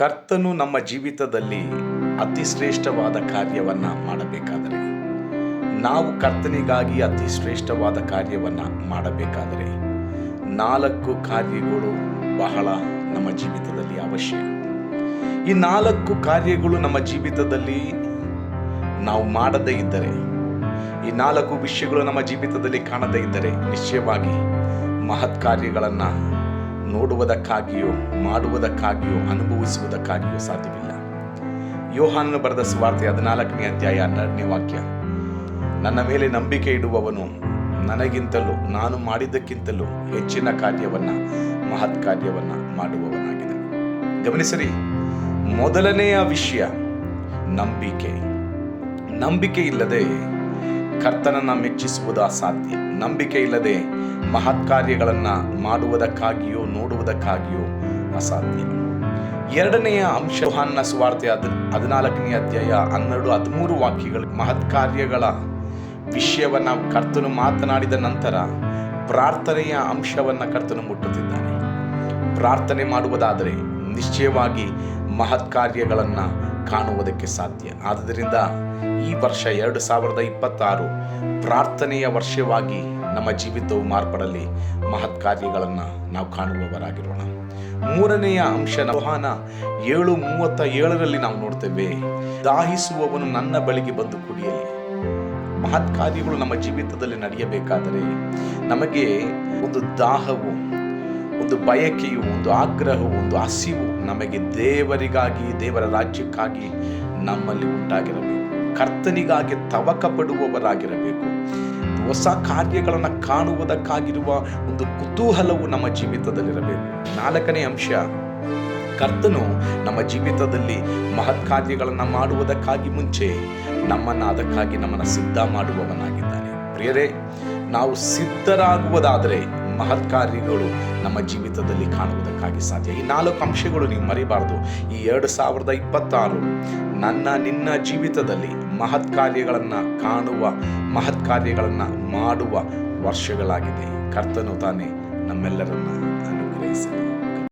ಕರ್ತನು ನಮ್ಮ ಜೀವಿತದಲ್ಲಿ ಅತಿ ಶ್ರೇಷ್ಠವಾದ ಕಾರ್ಯವನ್ನ ಮಾಡಬೇಕಾದರೆ, ನಾವು ಕರ್ತನಿಗಾಗಿ ಅತಿ ಶ್ರೇಷ್ಠವಾದ ಕಾರ್ಯವನ್ನ ಮಾಡಬೇಕಾದರೆ ನಾಲ್ಕು ಕಾರ್ಯಗಳು ಬಹಳ ನಮ್ಮ ಜೀವಿತದಲ್ಲಿ ಅವಶ್ಯ. ಈ ನಾಲ್ಕು ಕಾರ್ಯಗಳು ನಮ್ಮ ಜೀವಿತದಲ್ಲಿ ನಾವು ಮಾಡದೇ ಇದ್ದರೆ, ಈ ನಾಲ್ಕು ವಿಷಯಗಳು ನಮ್ಮ ಜೀವಿತದಲ್ಲಿ ಕಾಣದೇ ಇದ್ದರೆ, ನಿಶ್ಚಯವಾಗಿ ಮಹತ್ ಕಾರ್ಯಗಳನ್ನು ನೋಡುವುದಕ್ಕಾಗಿಯೋ, ಮಾಡುವುದಕ್ಕಾಗಿಯೋ, ಅನುಭವಿಸುವುದಕ್ಕಾಗಿಯೋ ಸಾಧ್ಯವಿಲ್ಲ. ಯೋಹಾನನು ಬರೆದ ಸುವಾರ್ತೆ ಹದಿನಾಲ್ಕನೇ ಅಧ್ಯಾಯ ಹನ್ನೆರಡನೇ ವಾಕ್ಯ. ನನ್ನ ಮೇಲೆ ನಂಬಿಕೆ ಇಡುವವನು ನನಗಿಂತಲೂ, ನಾನು ಮಾಡಿದ್ದಕ್ಕಿಂತಲೂ ಹೆಚ್ಚಿನ ಕಾರ್ಯವನ್ನು, ಮಹತ್ ಕಾರ್ಯವನ್ನು ಮಾಡುವವನಾಗಿದೆ ಗಮನಿಸರಿ, ಮೊದಲನೆಯ ವಿಷಯ ನಂಬಿಕೆ. ನಂಬಿಕೆ ಇಲ್ಲದೆ ಕರ್ತನನ್ನು ಮೆಚ್ಚಿಸುವುದು ಅಸಾಧ್ಯ. ನಂಬಿಕೆ ಇಲ್ಲದೆ ಮಹತ್ ಕಾರ್ಯಗಳನ್ನು ಮಾಡುವುದಕ್ಕಾಗಿಯೋ, ನೋಡುವುದಕ್ಕಾಗಿಯೋ ಅಸಾಧ್ಯ. ಎರಡನೆಯ ಅಂಶ ಯೋಹಾನ್ನ ಸುವಾರ್ತೆ ಅದ್ ಹದಿನಾಲ್ಕನೇ ಅಧ್ಯಾಯ ಹನ್ನೆರಡು, ಹದಿಮೂರು ವಾಕ್ಯಗಳು. ಮಹತ್ ಕಾರ್ಯಗಳ ವಿಷಯವನ್ನು ಕರ್ತನು ಮಾತನಾಡಿದ ನಂತರ ಪ್ರಾರ್ಥನೆಯ ಅಂಶವನ್ನು ಕರ್ತನು ಮುಟ್ಟುತ್ತಿದ್ದಾನೆ. ಪ್ರಾರ್ಥನೆ ಮಾಡುವುದಾದರೆ ನಿಶ್ಚಯವಾಗಿ ಮಹತ್ ಕಾರ್ಯಗಳನ್ನು ಕಾಣುವುದಕ್ಕೆ ಸಾಧ್ಯ. ಆದ್ದರಿಂದ ಈ ವರ್ಷ ಎರಡು ಸಾವಿರದ ಇಪ್ಪತ್ತಾರು ಪ್ರಾರ್ಥನೆಯ ವರ್ಷವಾಗಿ ನಮ್ಮ ಜೀವಿತವು ಮಾರ್ಪಡಲಿ ಮಹತ್ ಕಾರ್ಯಗಳನ್ನು ನಾವು ಕಾಣುವವರಾಗಿರೋಣ. ಮೂರನೆಯ ಅಂಶ ನವಹಾನ ಏಳು ಮೂವತ್ತ ಏಳರಲ್ಲಿ ನಾವು ನೋಡ್ತೇವೆ, ದಾಹಿಸುವವನು ನನ್ನ ಬಳಿಗೆ ಬಂದು ಕುಡಿಯಲಿ. ಮಹತ್ ಕಾರ್ಯಗಳು ನಮ್ಮ ಜೀವಿತದಲ್ಲಿ ನಡೆಯಬೇಕಾದರೆ ನಮಗೆ ಒಂದು ದಾಹವು, ಒಂದು ಬಯಕೆಯು, ಒಂದು ಆಗ್ರಹವು, ಒಂದು ಹಸಿವು ನಮಗೆ ದೇವರಿಗಾಗಿ, ದೇವರ ರಾಜ್ಯಕ್ಕಾಗಿ ನಮ್ಮಲ್ಲಿ ಉಂಟಾಗಿರಬೇಕು. ಕರ್ತನಿಗಾಗಿ ತವಕ ಪಡುವವರಾಗಿರಬೇಕು ಹೊಸ ಕಾರ್ಯಗಳನ್ನು ಕಾಣುವುದಕ್ಕಾಗಿರುವ ಒಂದು ಕುತೂಹಲವು ನಮ್ಮ ಜೀವಿತದಲ್ಲಿರಬೇಕು. ನಾಲ್ಕನೇ ಅಂಶ, ಕರ್ತನು ನಮ್ಮ ಜೀವಿತದಲ್ಲಿ ಮಹತ್ ಕಾರ್ಯಗಳನ್ನು ಮಾಡುವುದಕ್ಕಾಗಿ ಮುಂಚೆ ನಮ್ಮನ್ನು ಅದಕ್ಕಾಗಿ ನಮ್ಮನ್ನು ಸಿದ್ಧ ಮಾಡುವವನಾಗಿದ್ದಾನೆ. ಪ್ರಿಯರೇ, ನಾವು ಸಿದ್ಧರಾಗುವುದಾದರೆ ಮಹತ್ ಕಾರ್ಯಗಳು ನಮ್ಮ ಜೀವಿತದಲ್ಲಿ ಕಾಣುವುದಕ್ಕಾಗಿ ಸಾಧ್ಯ. ಈ ನಾಲ್ಕು ಅಂಶಗಳು ನೀವು ಮರಿಬಾರ್ದು. ಈ ಎರಡು ಸಾವಿರದ ಇಪ್ಪತ್ತಾರು, ನನ್ನ ನಿನ್ನ ಜೀವಿತದಲ್ಲಿ ಮಹತ್ ಕಾರ್ಯಗಳನ್ನು ಕಾಣುವ ಮಹತ್ ಕಾರ್ಯಗಳನ್ನು ಮಾಡುವ ವರ್ಷಗಳಾಗಿದೆ. ಕರ್ತನು ತಾನೇ ನಮ್ಮೆಲ್ಲರನ್ನು ಅನುಗ್ರಹಿಸಲಿ.